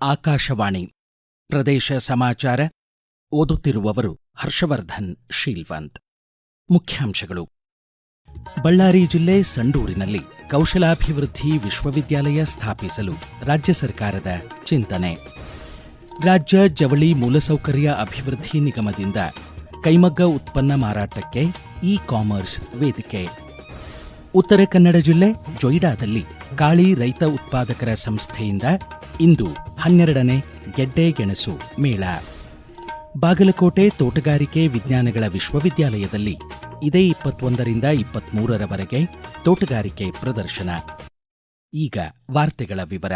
ಆಕಾಶವಾಣಿ. ಪ್ರದೇಶ ಸಮಾಚಾರ ಓದುತ್ತಿರುವವರು ಹರ್ಷವರ್ಧನ್, ಶೀಲ್ವಂತ್. ಮುಖ್ಯಾಂಶಗಳು. ಬಳ್ಳಾರಿ ಜಿಲ್ಲೆ ಸಂಡೂರಿನಲ್ಲಿ ಕೌಶಲಾಭಿವೃದ್ಧಿ ವಿಶ್ವವಿದ್ಯಾಲಯ ಸ್ಥಾಪಿಸಲು ರಾಜ್ಯ ಸರ್ಕಾರದ ಚಿಂತನೆ. ರಾಜ್ಯ ಜವಳಿ ಮೂಲಸೌಕರ್ಯ ಅಭಿವೃದ್ಧಿ ನಿಗಮದಿಂದ ಕೈಮಗ್ಗ ಉತ್ಪನ್ನ ಮಾರಾಟಕ್ಕೆ ಇ ಕಾಮರ್ಸ್ ವೇದಿಕೆ. ಉತ್ತರ ಕನ್ನಡ ಜಿಲ್ಲೆ ಜೊಯ್ಡಾದಲ್ಲಿ ಕಾಳಿ ರೈತ ಉತ್ಪಾದಕರ ಸಂಸ್ಥೆಯಿಂದ ಇಂದು ಹನ್ನೆರಡನೇ ಗೆಡ್ಡೆ ಗೆಣಸು ಮೇಳ. ಬಾಗಲಕೋಟೆ ತೋಟಗಾರಿಕೆ ವಿಜ್ಞಾನಗಳ ವಿಶ್ವವಿದ್ಯಾಲಯದಲ್ಲಿ ಇದೇ ಇಪ್ಪತ್ತೊಂದರಿಂದ ಇಪ್ಪತ್ಮೂರರವರೆಗೆ ತೋಟಗಾರಿಕೆ ಪ್ರದರ್ಶನ. ಈಗ ವಾರ್ತೆಗಳ ವಿವರ.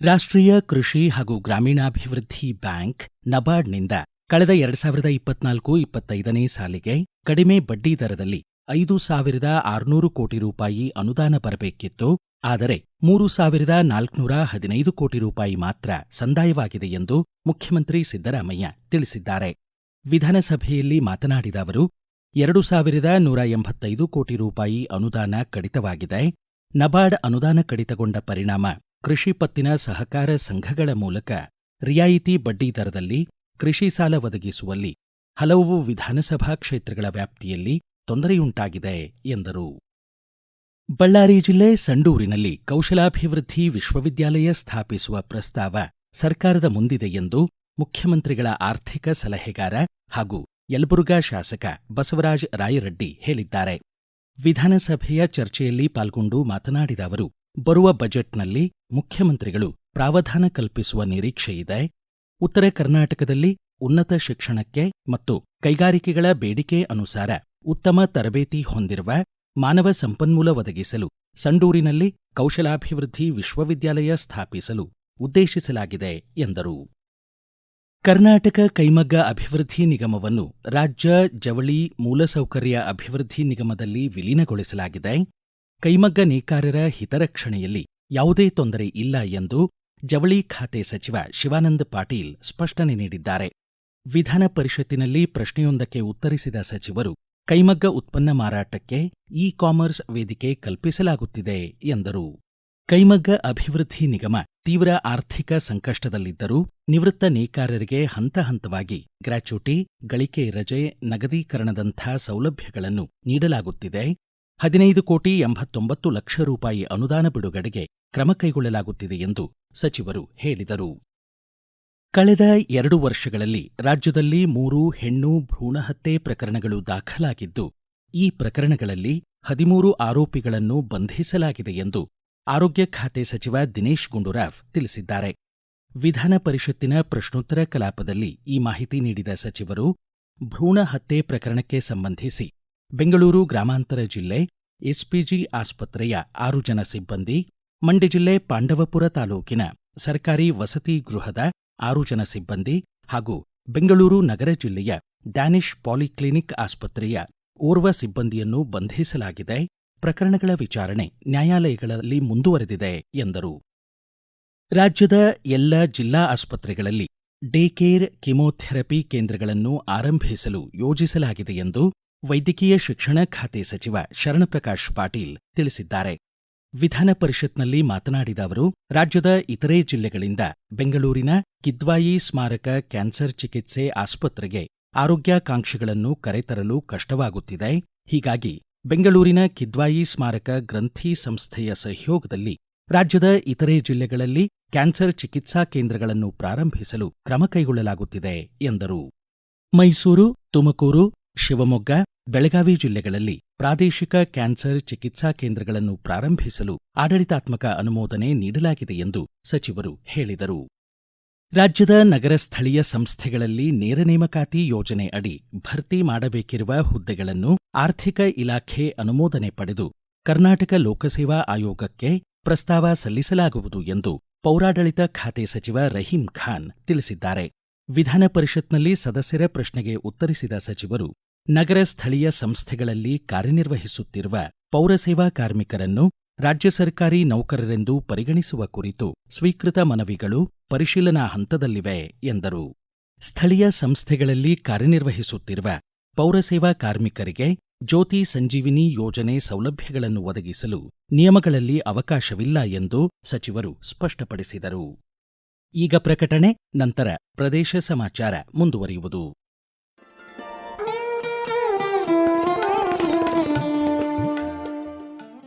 ರಾಷ್ಟ್ರೀಯ ಕೃಷಿ ಹಾಗೂ ಗ್ರಾಮೀಣಾಭಿವೃದ್ಧಿ ಬ್ಯಾಂಕ್ ನಬಾರ್ಡ್ನಿಂದ ಕಳೆದ ಎರಡ್ ಸಾವಿರದ ಇಪ್ಪತ್ನಾಲ್ಕು ಇಪ್ಪತ್ತೈದನೇ ಸಾಲಿಗೆ ಕಡಿಮೆ ಬಡ್ಡಿ ದರದಲ್ಲಿ ಐದು ಸಾವಿರದ ಆರುನೂರು ಕೋಟಿ ರೂಪಾಯಿ ಅನುದಾನ ಬರಬೇಕಿತ್ತು. ಆದರೆ ಮೂರು ಸಾವಿರದ ನಾಲ್ಕುನೂರ ಹದಿನೈದು ಕೋಟಿ ರೂಪಾಯಿ ಮಾತ್ರ ಸಂದಾಯವಾಗಿದೆ ಎಂದು ಮುಖ್ಯಮಂತ್ರಿ ಸಿದ್ದರಾಮಯ್ಯ ತಿಳಿಸಿದ್ದಾರೆ. ವಿಧಾನಸಭೆಯಲ್ಲಿ ಮಾತನಾಡಿದ ಅವರು, ಎರಡು ಸಾವಿರದ ನೂರ ಎಂಬತ್ತೈದು ಕೋಟಿ ರೂಪಾಯಿ ಅನುದಾನ ಕಡಿತವಾಗಿದೆ. ನಬಾರ್ಡ್ ಅನುದಾನ ಕಡಿತಗೊಂಡ ಪರಿಣಾಮ ಕೃಷಿ ಪತ್ತಿನ ಸಹಕಾರ ಸಂಘಗಳ ಮೂಲಕ ರಿಯಾಯಿತಿ ಬಡ್ಡಿ ದರದಲ್ಲಿ ಕೃಷಿ ಸಾಲ ಒದಗಿಸುವಲ್ಲಿ ಹಲವು ವಿಧಾನಸಭಾ ಕ್ಷೇತ್ರಗಳ ವ್ಯಾಪ್ತಿಯಲ್ಲಿ ತೊಂದರೆಯುಂಟಾಗಿದೆ ಎಂದರು. ಬಳ್ಳಾರಿ ಜಿಲ್ಲೆ ಸಂಡೂರಿನಲ್ಲಿ ಕೌಶಲಾಭಿವೃದ್ಧಿ ವಿಶ್ವವಿದ್ಯಾಲಯ ಸ್ಥಾಪಿಸುವ ಪ್ರಸ್ತಾವ ಸರ್ಕಾರದ ಮುಂದಿದೆ ಎಂದು ಮುಖ್ಯಮಂತ್ರಿಗಳ ಆರ್ಥಿಕ ಸಲಹೆಗಾರ ಹಾಗೂ ಯಲಬುರ್ಗಾ ಶಾಸಕ ಬಸವರಾಜ ರಾಯರೆಡ್ಡಿ ಹೇಳಿದ್ದಾರೆ. ವಿಧಾನಸಭೆಯ ಚರ್ಚೆಯಲ್ಲಿ ಪಾಲ್ಗೊಂಡು ಮಾತನಾಡಿದ ಅವರು, ಬರುವ ಬಜೆಟ್ನಲ್ಲಿ ಮುಖ್ಯಮಂತ್ರಿಗಳು ಪ್ರಾವಧಾನ ಕಲ್ಪಿಸುವ ನಿರೀಕ್ಷೆಯಿದೆ ಉತ್ತರ ಕರ್ನಾಟಕದಲ್ಲಿ ಉನ್ನತ ಶಿಕ್ಷಣಕ್ಕೆ ಮತ್ತು ಕೈಗಾರಿಕೆಗಳ ಬೇಡಿಕೆ ಅನುಸಾರ ಉತ್ತಮ ತರಬೇತಿ ಹೊಂದಿರುವ ಮಾನವ ಸಂಪನ್ಮೂಲ ಒದಗಿಸಲು, ಸಂಡೂರಿನಲ್ಲಿ ಕೌಶಲಾಭಿವೃದ್ಧಿ ವಿಶ್ವವಿದ್ಯಾಲಯ ಸ್ಥಾಪಿಸಲು ಉದ್ದೇಶಿಸಲಾಗಿದೆ ಎಂದರು. ಕರ್ನಾಟಕ ಕೈಮಗ್ಗ ಅಭಿವೃದ್ಧಿ ನಿಗಮವನ್ನು ರಾಜ್ಯ ಜವಳಿ ಮೂಲಸೌಕರ್ಯ ಅಭಿವೃದ್ಧಿ ನಿಗಮದಲ್ಲಿ ವಿಲೀನಗೊಳಿಸಲಾಗಿದೆ. ಕೈಮಗ್ಗ ನೇಕಾರರ ಹಿತರಕ್ಷಣೆಯಲ್ಲಿ ಯಾವುದೇ ತೊಂದರೆ ಇಲ್ಲ ಎಂದು ಜವಳಿ ಖಾತೆ ಸಚಿವ ಶಿವಾನಂದ ಪಾಟೀಲ್ ಸ್ಪಷ್ಟನೆ ನೀಡಿದ್ದಾರೆ. ವಿಧಾನ ಪರಿಷತ್ತಿನಲ್ಲಿ ಪ್ರಶ್ನೆಯೊಂದಕ್ಕೆ ಉತ್ತರಿಸಿದ ಸಚಿವರು ಕೈಮಗ್ಗ ಉತ್ಪನ್ನ ಮಾರಾಟಕ್ಕೆ ಇ ಕಾಮರ್ಸ್ ವೇದಿಕೆ ಕಲ್ಪಿಸಲಾಗುತ್ತಿದೆ ಎಂದರು. ಕೈಮಗ್ಗ ಅಭಿವೃದ್ಧಿ ನಿಗಮ ತೀವ್ರ ಆರ್ಥಿಕ ಸಂಕಷ್ಟದಲ್ಲಿದ್ದರೂ ನಿವೃತ್ತ ನೇಕಾರರಿಗೆ ಹಂತ ಹಂತವಾಗಿ ಗ್ರಾಚ್ಯೂಟಿ, ಗಳಿಕೆ ರಜೆ, ನಗದೀಕರಣದಂಥ ಸೌಲಭ್ಯಗಳನ್ನು ನೀಡಲಾಗುತ್ತಿದೆ. ಹದಿನೈದು ಕೋಟಿ ಎಂಬತ್ತೊಂಬತ್ತು ಲಕ್ಷ ರೂಪಾಯಿ ಅನುದಾನ ಬಿಡುಗಡೆಗೆ ಕ್ರಮ ಕೈಗೊಳ್ಳಲಾಗುತ್ತಿದೆ ಎಂದು ಸಚಿವರು ಹೇಳಿದರು. ಕಳೆದ ಎರಡು ವರ್ಷಗಳಲ್ಲಿ ರಾಜ್ಯದಲ್ಲಿ ಮೂರು ಹೆಣ್ಣು ಭ್ರೂಣಹತ್ಯೆ ಪ್ರಕರಣಗಳು ದಾಖಲಾಗಿದ್ದು, ಈ ಪ್ರಕರಣಗಳಲ್ಲಿ ಹದಿಮೂರು ಆರೋಪಿಗಳನ್ನು ಬಂಧಿಸಲಾಗಿದೆ ಎಂದು ಆರೋಗ್ಯ ಖಾತೆ ಸಚಿವ ದಿನೇಶ್ ಗುಂಡೂರಾವ್ ತಿಳಿಸಿದ್ದಾರೆ. ವಿಧಾನ ಪರಿಷತ್ತಿನ ಪ್ರಶ್ನೋತ್ತರ ಕಲಾಪದಲ್ಲಿ ಈ ಮಾಹಿತಿ ನೀಡಿದ ಸಚಿವರು ಭ್ರೂಣ ಹತ್ಯೆ ಪ್ರಕರಣಕ್ಕೆ ಸಂಬಂಧಿಸಿ ಬೆಂಗಳೂರು ಗ್ರಾಮಾಂತರ ಜಿಲ್ಲೆ ಎಸ್ಪಿಜಿ ಆಸ್ಪತ್ರೆಯ ಆರು ಜನ ಸಿಬ್ಬಂದಿ, ಮಂಡ್ಯ ಜಿಲ್ಲೆ ಪಾಂಡವಪುರ ತಾಲೂಕಿನ ಸರ್ಕಾರಿ ವಸತಿ ಗೃಹದ ಆರು ಜನ ಸಿಬ್ಬಂದಿ ಹಾಗೂ ಬೆಂಗಳೂರು ನಗರ ಜಿಲ್ಲೆಯ ಡ್ಯಾನಿಶ್ ಪಾಲಿಕ್ಲಿನಿಕ್ ಆಸ್ಪತ್ರೆಯ ಓರ್ವ ಸಿಬ್ಬಂದಿಯನ್ನು ಬಂಧಿಸಲಾಗಿದೆ. ಪ್ರಕರಣಗಳ ವಿಚಾರಣೆ ನ್ಯಾಯಾಲಯಗಳಲ್ಲಿ ಮುಂದುವರೆದಿದೆ ಎಂದರು. ರಾಜ್ಯದ ಎಲ್ಲ ಜಿಲ್ಲಾ ಆಸ್ಪತ್ರೆಗಳಲ್ಲಿ ಡೇ ಕೇರ್ ಕಿಮೋಥೆರಪಿ ಕೇಂದ್ರಗಳನ್ನು ಆರಂಭಿಸಲು ಯೋಜಿಸಲಾಗಿದೆ ಎಂದು ವೈದ್ಯಕೀಯ ಶಿಕ್ಷಣ ಖಾತೆ ಸಚಿವ ಶರಣಪ್ರಕಾಶ್ ಪಾಟೀಲ್ ತಿಳಿಸಿದ್ದಾರೆ. ವಿಧಾನ ಪರಿಷತ್ನಲ್ಲಿ ಮಾತನಾಡಿದ ಅವರು, ರಾಜ್ಯದ ಇತರೆ ಜಿಲ್ಲೆಗಳಿಂದ ಬೆಂಗಳೂರಿನ ಕಿದ್ವಾಯಿ ಸ್ಮಾರಕ ಕ್ಯಾನ್ಸರ್ ಚಿಕಿತ್ಸೆ ಆಸ್ಪತ್ರೆಗೆ ಆರೋಗ್ಯಾಕಾಂಕ್ಷಿಗಳನ್ನು ಕರೆತರಲು ಕಷ್ಟವಾಗುತ್ತಿದೆ. ಹೀಗಾಗಿ ಬೆಂಗಳೂರಿನ ಕಿದ್ವಾಯಿ ಸ್ಮಾರಕ ಗ್ರಂಥಿ ಸಂಸ್ಥೆಯ ಸಹಯೋಗದಲ್ಲಿ ರಾಜ್ಯದ ಇತರೆ ಜಿಲ್ಲೆಗಳಲ್ಲಿ ಕ್ಯಾನ್ಸರ್ ಚಿಕಿತ್ಸಾ ಕೇಂದ್ರಗಳನ್ನು ಪ್ರಾರಂಭಿಸಲು ಕ್ರಮ ಕೈಗೊಳ್ಳಲಾಗುತ್ತಿದೆ ಎಂದರು. ಮೈಸೂರು, ತುಮಕೂರು, ಶಿವಮೊಗ್ಗ, ಬೆಳಗಾವಿ ಜಿಲ್ಲೆಗಳಲ್ಲಿ ಪ್ರಾದೇಶಿಕ ಕ್ಯಾನ್ಸರ್ ಚಿಕಿತ್ಸಾ ಕೇಂದ್ರಗಳನ್ನು ಪ್ರಾರಂಭಿಸಲು ಆಡಳಿತಾತ್ಮಕ ಅನುಮೋದನೆ ನೀಡಲಾಗಿದೆ ಎಂದು ಸಚಿವರು ಹೇಳಿದರು. ರಾಜ್ಯದ ನಗರ ಸ್ಥಳೀಯ ಸಂಸ್ಥೆಗಳಲ್ಲಿ ನೇರ ನೇಮಕಾತಿ ಯೋಜನೆ ಅಡಿ ಭರ್ತಿ ಮಾಡಬೇಕಿರುವ ಹುದ್ದೆಗಳನ್ನು ಆರ್ಥಿಕ ಇಲಾಖೆ ಅನುಮೋದನೆ ಪಡೆದು ಕರ್ನಾಟಕ ಲೋಕಸೇವಾ ಆಯೋಗಕ್ಕೆ ಪ್ರಸ್ತಾವ ಸಲ್ಲಿಸಲಾಗುವುದು ಎಂದು ಪೌರಾಡಳಿತ ಖಾತೆ ಸಚಿವ ರಹೀಂ ಖಾನ್ ತಿಳಿಸಿದ್ದಾರೆ. ವಿಧಾನ ಪರಿಷತ್ನಲ್ಲಿ ಸದಸ್ಯರ ಪ್ರಶ್ನೆಗೆ ಉತ್ತರಿಸಿದ ಸಚಿವರು ನಗರ ಸ್ಥಳೀಯ ಸಂಸ್ಥೆಗಳಲ್ಲಿ ಕಾರ್ಯನಿರ್ವಹಿಸುತ್ತಿರುವ ಪೌರಸೇವಾ ಕಾರ್ಮಿಕರನ್ನು ರಾಜ್ಯ ಸರ್ಕಾರಿ ನೌಕರರೆಂದು ಪರಿಗಣಿಸುವ ಕುರಿತು ಸ್ವೀಕೃತ ಮನವಿಗಳು ಪರಿಶೀಲನಾ ಹಂತದಲ್ಲಿವೆ, ಎಂದರು. ಸ್ಥಳೀಯ ಸಂಸ್ಥೆಗಳಲ್ಲಿ ಕಾರ್ಯನಿರ್ವಹಿಸುತ್ತಿರುವ ಪೌರಸೇವಾ ಕಾರ್ಮಿಕರಿಗೆ ಜ್ಯೋತಿ ಸಂಜೀವಿನಿ ಯೋಜನೆ ಸೌಲಭ್ಯಗಳನ್ನು ಒದಗಿಸಲು ನಿಯಮಗಳಲ್ಲಿ ಅವಕಾಶವಿಲ್ಲ ಎಂದು ಸಚಿವರು ಸ್ಪಷ್ಟಪಡಿಸಿದರು. ಈಗ ಪ್ರಕಟಣೆ, ನಂತರ ಪ್ರದೇಶ ಸಮಾಚಾರ ಮುಂದುವರಿಯುವುದು.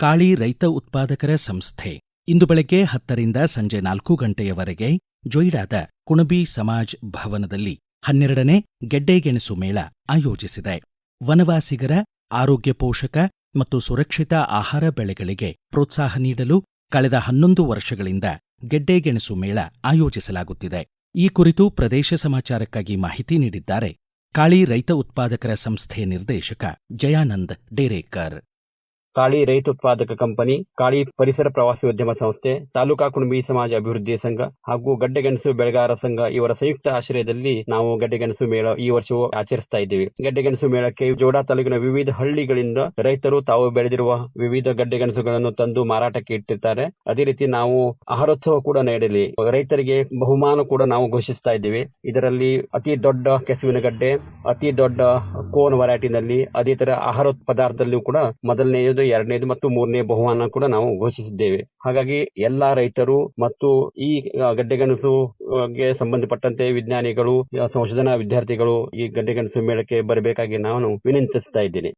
ಕಾಳಿ ರೈತ ಉತ್ಪಾದಕರ ಸಂಸ್ಥೆ. ಇಂದು ಬೆಳಗ್ಗೆ ಹತ್ತರಿಂದ ಸಂಜೆ ನಾಲ್ಕು ಗಂಟೆಯವರೆಗೆ ಜೊಯ್ಡಾದ ಕುಣಬಿ ಸಮಾಜ್ ಭವನದಲ್ಲಿ ಹನ್ನೆರಡನೇ ಗೆಡ್ಡೆಗೆಣಸು ಮೇಳ ಆಯೋಜಿಸಿದೆ. ವನವಾಸಿಗರ ಆರೋಗ್ಯ ಪೋಷಕ ಮತ್ತು ಸುರಕ್ಷಿತ ಆಹಾರ ಬೆಳೆಗಳಿಗೆ ಪ್ರೋತ್ಸಾಹ ನೀಡಲು ಕಳೆದ ಹನ್ನೊಂದು ವರ್ಷಗಳಿಂದ ಗೆಡ್ಡೆಗೆಣಸು ಮೇಳ ಆಯೋಜಿಸಲಾಗುತ್ತಿದೆ. ಈ ಕುರಿತು ಪ್ರದೇಶ ಸಮಾಚಾರಕ್ಕಾಗಿ ಮಾಹಿತಿ ನೀಡಿದ್ದಾರೆ. ಕಾಳಿ ರೈತ ಉತ್ಪಾದಕರ ಸಂಸ್ಥೆ ನಿರ್ದೇಶಕ ಜಯಾನಂದ್ ಡೇರೇಕರ್. ಕಾಳಿ ರೈತ ಉತ್ಪಾದಕ ಕಂಪನಿ ಕಾಳಿ ಪರಿಸರ ಪ್ರವಾಸೋದ್ಯಮ ಸಂಸ್ಥೆ, ತಾಲೂಕಾ ಕುಣಬಿ ಸಮಾಜ ಅಭಿವೃದ್ಧಿ ಸಂಘ ಹಾಗೂ ಗಡ್ಡೆಗೆಣಸು ಬೆಳೆಗಾರ ಸಂಘ ಇವರ ಸಂಯುಕ್ತ ಆಶ್ರಯದಲ್ಲಿ ನಾವು ಗಡ್ಡೆಗೆಣಸು ಮೇಳ ಈ ವರ್ಷವೂ ಆಚರಿಸ್ತಾ ಇದ್ದೀವಿ. ಗಡ್ಡೆಗೆಣಸು ಮೇಳಕ್ಕೆ ಜೋಡಾ ತಾಲೂಕಿನ ವಿವಿಧ ಹಳ್ಳಿಗಳಿಂದ ರೈತರು ತಾವು ಬೆಳೆದಿರುವ ವಿವಿಧ ಗಡ್ಡೆಗೆಣಸುಗಳನ್ನು ತಂದು ಮಾರಾಟಕ್ಕೆ ಇಟ್ಟಿರ್ತಾರೆ. ಅದೇ ರೀತಿ ನಾವು ಆಹಾರೋತ್ಸವ ಕೂಡ ನಡೆಯಲಿ. ರೈತರಿಗೆ ಬಹುಮಾನ ಕೂಡ ನಾವು ಘೋಷಿಸ್ತಾ ಇದ್ದೀವಿ. ಇದರಲ್ಲಿ ಅತಿ ದೊಡ್ಡ ಕೆಸುವಿನ ಗಡ್ಡೆ, ಅತಿ ದೊಡ್ಡ ಕೋನ್ ವೆರೈಟಿನಲ್ಲಿ ಅದೇ ತರ ಆಹಾರ ಪದಾರ್ಥದಲ್ಲಿಯೂ ಕೂಡ ಮೊದಲನೆಯದು ಎರಡನೇದು ಮತ್ತು ಮೂರನೇ ಬಹುಮಾನ ಕೂಡ ನಾವು ಘೋಷಿಸಿದ್ದೇವೆ. ಹಾಗಾಗಿ ಎಲ್ಲಾ ರೈತರು ಮತ್ತು ಈ ಆ, ಸಂಬಂಧಪಟ್ಟಂತೆ ವಿಜ್ಞಾನಿಗಳು ಸಂಶೋಧನಾ ವಿದ್ಯಾರ್ಥಿಗಳು ಈ ಗಡ್ಡೆಗೆಣಸು ಮೇಳಕ್ಕೆ ಬರಬೇಕಾಗಿ ನಾನು ವಿನಂತಿಸ್ತಾ ಇದ್ದೇನೆ.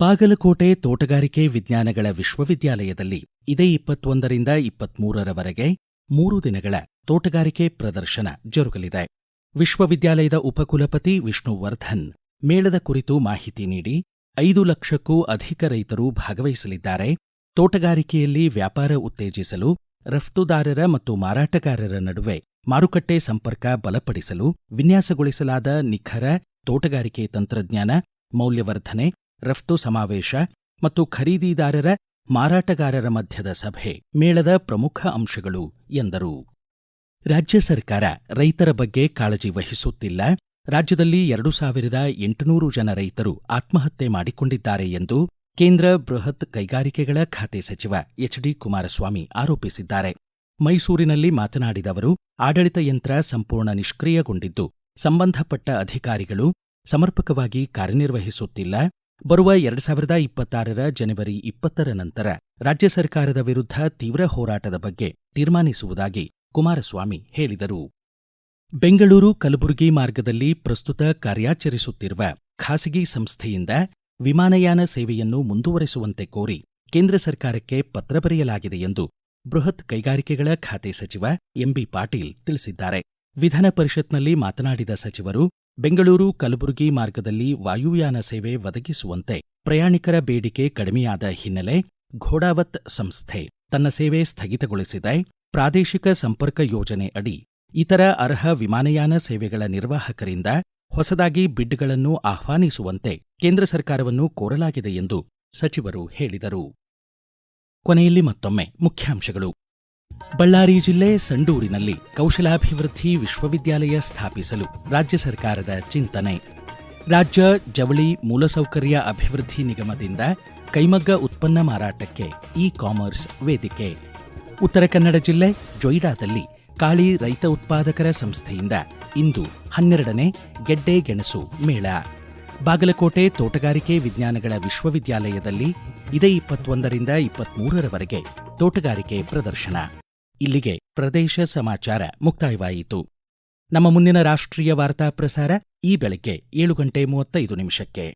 ಬಾಗಲಕೋಟೆ ತೋಟಗಾರಿಕೆ ವಿಜ್ಞಾನಗಳ ವಿಶ್ವವಿದ್ಯಾಲಯದಲ್ಲಿ ಇದೇ ಇಪ್ಪತ್ತೊಂದರಿಂದ ಇಪ್ಪತ್ಮೂರರವರೆಗೆ ಮೂರು ದಿನಗಳ ತೋಟಗಾರಿಕೆ ಪ್ರದರ್ಶನ ಜರುಗಲಿದೆ. ವಿಶ್ವವಿದ್ಯಾಲಯದ ಉಪಕುಲಪತಿ ವಿಷ್ಣುವರ್ಧನ್ ಮೇಳದ ಕುರಿತು ಮಾಹಿತಿ ನೀಡಿ ಐದು ಲಕ್ಷಕ್ಕೂ ಅಧಿಕ ರೈತರು ಭಾಗವಹಿಸಲಿದ್ದಾರೆ. ತೋಟಗಾರಿಕೆಯಲ್ಲಿ ವ್ಯಾಪಾರ ಉತ್ತೇಜಿಸಲು, ರಫ್ತುದಾರರ ಮತ್ತು ಮಾರಾಟಗಾರರ ನಡುವೆ ಮಾರುಕಟ್ಟೆ ಸಂಪರ್ಕ ಬಲಪಡಿಸಲು, ವಿನ್ಯಾಸಗೊಳಿಸಲಾದ ನಿಖರ ತೋಟಗಾರಿಕೆ ತಂತ್ರಜ್ಞಾನ, ಮೌಲ್ಯವರ್ಧನೆ, ರಫ್ತು ಸಮಾವೇಶ ಮತ್ತು ಖರೀದಿದಾರರ, ಮಾರಾಟಗಾರರ ಮಧ್ಯದ ಸಭೆ ಮೇಳದ ಪ್ರಮುಖ ಅಂಶಗಳು ಎಂದರು. ರಾಜ್ಯ ಸರ್ಕಾರ ರೈತರ ಬಗ್ಗೆ ಕಾಳಜಿ ವಹಿಸುತ್ತಿಲ್ಲ. ರಾಜ್ಯದಲ್ಲಿ ಎರಡು ಸಾವಿರದ ಎಂಟುನೂರು ಜನ ರೈತರು ಆತ್ಮಹತ್ಯೆ ಮಾಡಿಕೊಂಡಿದ್ದಾರೆ ಎಂದು ಕೇಂದ್ರ ಬೃಹತ್ ಕೈಗಾರಿಕೆಗಳ ಖಾತೆ ಸಚಿವ ಎಚ್ ಡಿ ಕುಮಾರಸ್ವಾಮಿ ಆರೋಪಿಸಿದ್ದಾರೆ. ಮೈಸೂರಿನಲ್ಲಿ ಮಾತನಾಡಿದ ಅವರು, ಆಡಳಿತ ಯಂತ್ರ ಸಂಪೂರ್ಣ ನಿಷ್ಕ್ರಿಯಗೊಂಡಿದ್ದು, ಸಂಬಂಧಪಟ್ಟ ಅಧಿಕಾರಿಗಳು ಸಮರ್ಪಕವಾಗಿ ಕಾರ್ಯನಿರ್ವಹಿಸುತ್ತಿಲ್ಲ. ಬರುವ ಎರಡು ಸಾವಿರದ ಇಪ್ಪತ್ತಾರರ ಜನವರಿ ಇಪ್ಪತ್ತರ ನಂತರ ರಾಜ್ಯ ಸರ್ಕಾರದ ವಿರುದ್ಧ ತೀವ್ರ ಹೋರಾಟದ ಬಗ್ಗೆ ತೀರ್ಮಾನಿಸುವುದಾಗಿ ಕುಮಾರಸ್ವಾಮಿ ಹೇಳಿದರು. ಬೆಂಗಳೂರು ಕಲಬುರಗಿ ಮಾರ್ಗದಲ್ಲಿ ಪ್ರಸ್ತುತ ಕಾರ್ಯಾಚರಿಸುತ್ತಿರುವ ಖಾಸಗಿ ಸಂಸ್ಥೆಯಿಂದ ವಿಮಾನಯಾನ ಸೇವೆಯನ್ನು ಮುಂದುವರೆಸುವಂತೆ ಕೋರಿ ಕೇಂದ್ರ ಸರ್ಕಾರಕ್ಕೆ ಪತ್ರ ಬರೆಯಲಾಗಿದೆ ಎಂದು ಬೃಹತ್ ಕೈಗಾರಿಕೆಗಳ ಖಾತೆ ಸಚಿವ ಎಂಬಿ ಪಾಟೀಲ್ ತಿಳಿಸಿದ್ದಾರೆ. ವಿಧಾನ ಪರಿಷತ್ನಲ್ಲಿ ಮಾತನಾಡಿದ ಸಚಿವರು, ಬೆಂಗಳೂರು ಕಲಬುರಗಿ ಮಾರ್ಗದಲ್ಲಿ ವಾಯುಯಾನ ಸೇವೆ ಒದಗಿಸುವಂತೆ ಪ್ರಯಾಣಿಕರ ಬೇಡಿಕೆ ಕಡಿಮೆಯಾದ ಹಿನ್ನೆಲೆ ಘೋಡಾವತ್ ಸಂಸ್ಥೆ ತನ್ನ ಸೇವೆ ಸ್ಥಗಿತಗೊಳಿಸಿದೆ. ಪ್ರಾದೇಶಿಕ ಸಂಪರ್ಕ ಯೋಜನೆ ಅಡಿ ಇತರ ಅರ್ಹ ವಿಮಾನಯಾನ ಸೇವೆಗಳ ನಿರ್ವಾಹಕರಿಂದ ಹೊಸದಾಗಿ ಬಿಡ್ಗಳನ್ನು ಆಹ್ವಾನಿಸುವಂತೆ ಕೇಂದ್ರ ಸರ್ಕಾರವನ್ನು ಕೋರಲಾಗಿದೆ ಎಂದು ಸಚಿವರು ಹೇಳಿದರು. ಕೊನೆಯಲ್ಲಿ ಮತ್ತೊಮ್ಮೆ ಮುಖ್ಯಾಂಶಗಳು. ಬಳ್ಳಾರಿ ಜಿಲ್ಲೆ ಸಂಡೂರಿನಲ್ಲಿ ಕೌಶಲಾಭಿವೃದ್ಧಿ ವಿಶ್ವವಿದ್ಯಾಲಯ ಸ್ಥಾಪಿಸಲು ರಾಜ್ಯ ಸರ್ಕಾರದ ಚಿಂತನೆ. ರಾಜ್ಯ ಜವಳಿ ಮೂಲಸೌಕರ್ಯ ಅಭಿವೃದ್ಧಿ ನಿಗಮದಿಂದ ಕೈಮಗ್ಗ ಉತ್ಪನ್ನ ಮಾರಾಟಕ್ಕೆ ಇ ಕಾಮರ್ಸ್ ವೇದಿಕೆ. ಉತ್ತರ ಕನ್ನಡ ಜಿಲ್ಲೆ ಜೊಯ್ಡಾದಲ್ಲಿ ಕಾಳಿ ರೈತ ಉತ್ಪಾದಕರ ಸಂಸ್ಥೆಯಿಂದ ಇಂದು ಹನ್ನೆರಡನೇ ಗೆಡ್ಡೆ ಗೆಣಸು ಮೇಳ. ಬಾಗಲಕೋಟೆ ತೋಟಗಾರಿಕೆ ವಿಜ್ಞಾನಗಳ ವಿಶ್ವವಿದ್ಯಾಲಯದಲ್ಲಿ ಇದೇ ಇಪ್ಪತ್ತೊಂದರಿಂದ ಇಪ್ಪತ್ಮೂರರವರೆಗೆ ತೋಟಗಾರಿಕೆ ಪ್ರದರ್ಶನ. ಇಲ್ಲಿಗೆ ಪ್ರದೇಶ ಸಮಾಚಾರ ಮುಕ್ತಾಯವಾಯಿತು. ನಮ್ಮ ಮುಂದಿನ ರಾಷ್ಟ್ರೀಯ ವಾರ್ತಾ ಪ್ರಸಾರ ಈ ಬೆಳಗ್ಗೆ ಏಳು ಗಂಟೆ ಮೂವತ್ತೈದು ನಿಮಿಷಕ್ಕೆ.